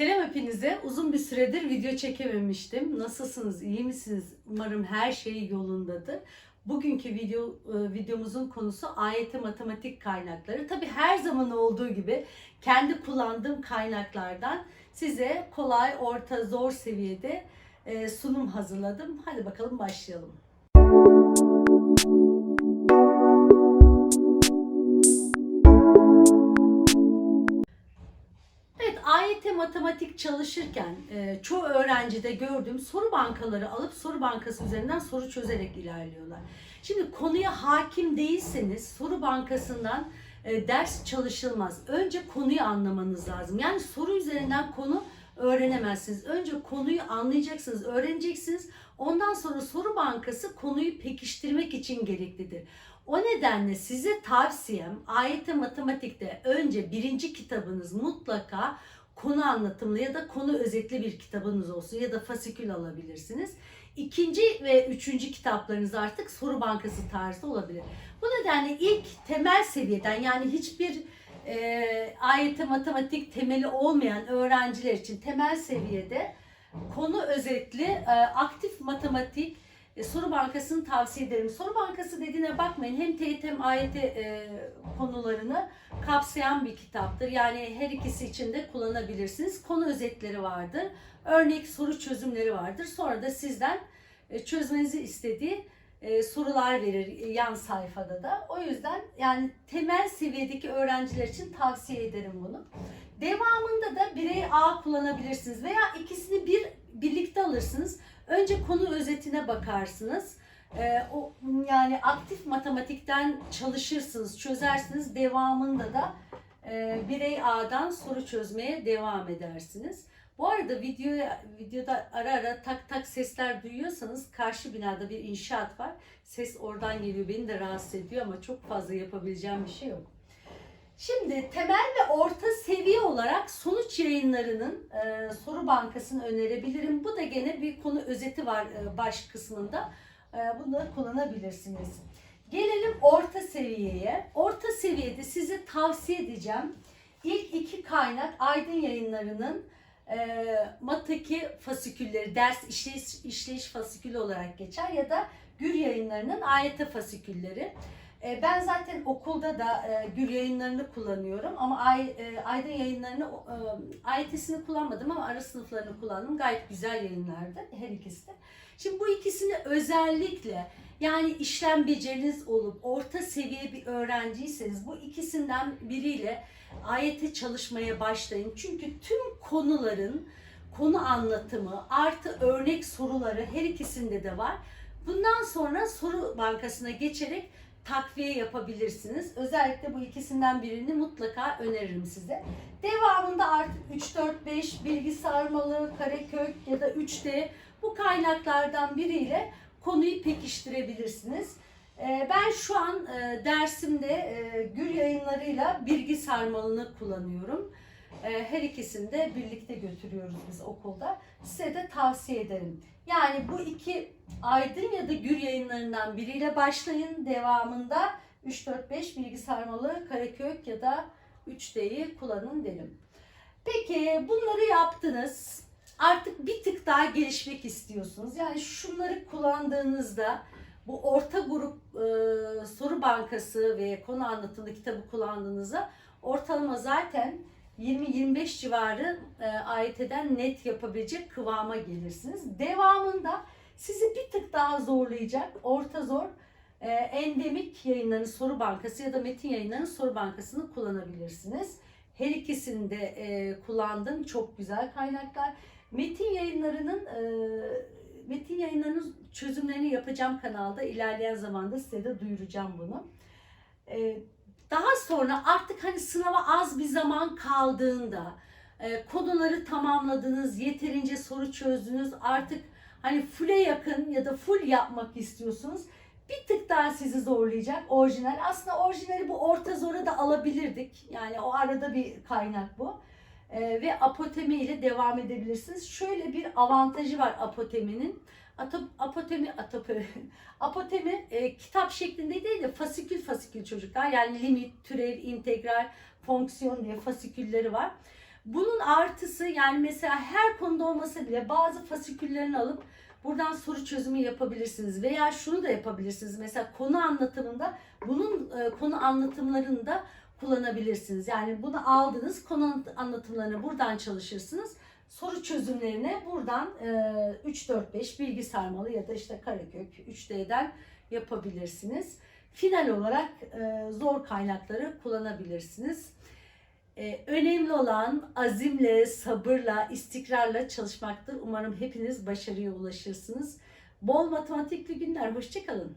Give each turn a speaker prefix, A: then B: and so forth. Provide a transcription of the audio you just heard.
A: Selam hepinize. Uzun bir süredir video çekememiştim. Nasılsınız? İyi misiniz? Umarım her şey yolundadır. Bugünkü video e, videomuzun konusu AYT matematik kaynakları. Tabi her zaman olduğu gibi kendi kullandığım kaynaklardan size kolay, orta, zor seviyede e, sunum hazırladım. Hadi bakalım başlayalım. Matematik çalışırken e, çoğu öğrencide gördüğüm soru bankaları alıp soru bankası üzerinden soru çözerek ilerliyorlar. Şimdi konuya hakim değilseniz soru bankasından e, ders çalışılmaz. Önce konuyu anlamanız lazım. Yani soru üzerinden konu öğrenemezsiniz. Önce konuyu anlayacaksınız, öğreneceksiniz. Ondan sonra soru bankası konuyu pekiştirmek için gereklidir. O nedenle size tavsiyem AYT Matematik'te önce birinci kitabınız mutlaka konu anlatımlı ya da konu özetli bir kitabınız olsun ya da fasikül alabilirsiniz. İkinci ve üçüncü kitaplarınız artık soru bankası tarzı olabilir. Bu nedenle ilk temel seviyeden yani hiçbir e, AYT matematik temeli olmayan öğrenciler için temel seviyede konu özetli e, aktif matematik e, soru bankasını tavsiye ederim. Soru bankası dediğine bakmayın. Hem TYT hem AYT e, konularını kapsayan bir kitaptır. Yani her ikisi için de kullanabilirsiniz. Konu özetleri vardır. Örnek soru çözümleri vardır. Sonra da sizden e, çözmenizi istediği e, sorular verir yan sayfada da. O yüzden yani temel seviyedeki öğrenciler için tavsiye ederim bunu. Devamında da birey A kullanabilirsiniz veya ikisini bir birlikte alırsınız. Önce konu özetine bakarsınız. Ee, o yani aktif matematikten çalışırsınız, çözersiniz. Devamında da e, birey A'dan soru çözmeye devam edersiniz. Bu arada videoya videoda ara ara tak tak sesler duyuyorsanız karşı binada bir inşaat var. Ses oradan geliyor. Beni de rahatsız ediyor ama çok fazla yapabileceğim bir şey yok. Şimdi temel ve orta seviye olarak sonuç yayınlarının e, soru bankasını önerebilirim. Bu da gene bir konu özeti var e, baş kısmında. E, da kullanabilirsiniz. Gelelim orta seviyeye. Orta seviyede size tavsiye edeceğim. İlk iki kaynak Aydın yayınlarının e, mataki fasikülleri, ders işleyiş, işleyiş fasikülü olarak geçer ya da Gür yayınlarının AYT fasikülleri. E, Ben zaten okulda da e, Gül yayınlarını kullanıyorum ama Ay, e, Aydın yayınlarını AYT'sini kullanmadım ama ara sınıflarını kullandım. Gayet güzel yayınlardı her ikisi de. Şimdi bu ikisini özellikle yani işlem beceriniz olup orta seviye bir öğrenciyseniz bu ikisinden biriyle AYT çalışmaya başlayın. Çünkü tüm konuların konu anlatımı artı örnek soruları her ikisinde de var. Bundan sonra soru bankasına geçerek takviye yapabilirsiniz. Özellikle bu ikisinden birini mutlaka öneririm size. Devamında artık 3, 4, 5 bilgi sarmalı, karekök ya da 3D bu kaynaklardan biriyle konuyu pekiştirebilirsiniz. Ee, Ben şu an e, dersimde e, Gül yayınlarıyla bilgi sarmalını kullanıyorum. E, Her ikisini de birlikte götürüyoruz biz okulda. Size de tavsiye ederim. Yani bu iki Aydın ya da Gül yayınlarından biriyle başlayın. Devamında 3, 4, 5 bilgi sarmalı, karekök ya da 3D'yi kullanın derim. Peki bunları yaptınız. Artık bir tık daha gelişmek istiyorsunuz. Yani şunları kullandığınızda bu orta grup e, soru bankası ve konu anlatımlı kitabı kullandığınızda ortalama zaten 20-25 civarı e, AYT'den net yapabilecek kıvama gelirsiniz. Devamında sizi bir tık daha zorlayacak orta zor e, endemik yayınların soru bankası ya da metin yayınlarının soru bankasını kullanabilirsiniz. Her ikisini de e, kullandım. Çok güzel kaynaklar. Metin yayınlarının e, metin yayınlarının çözümlerini yapacağım kanalda. İlerleyen zamanda size de duyuracağım bunu. E, daha sonra artık hani sınava az bir zaman kaldığında e, konuları tamamladınız, yeterince soru çözdünüz, artık hani full'e yakın ya da full yapmak istiyorsunuz. Bir tık daha sizi zorlayacak orijinal. Aslında orijinali bu orta zora da alabilirdik. Yani o arada bir kaynak bu. E, ve apotemi ile devam edebilirsiniz. Şöyle bir avantajı var apoteminin. Atop, apotemi, atope, apotemi e, kitap şeklinde değil de fasikül fasikül çocuklar. Yani limit, türev, integral, fonksiyon diye fasikülleri var. Bunun artısı yani mesela her konuda olmasa bile bazı fasiküllerini alıp buradan soru çözümü yapabilirsiniz. Veya şunu da yapabilirsiniz. Mesela konu anlatımında bunun e, konu anlatımlarını da kullanabilirsiniz. Yani bunu aldınız konu anlatımlarını buradan çalışırsınız. Soru çözümlerine buradan e, 3 4 5 bilgi sarmalı ya da işte karekök 3D'den yapabilirsiniz. Final olarak e, zor kaynakları kullanabilirsiniz. E, önemli olan azimle, sabırla, istikrarla çalışmaktır. Umarım hepiniz başarıya ulaşırsınız. Bol matematikli günler. Hoşçakalın.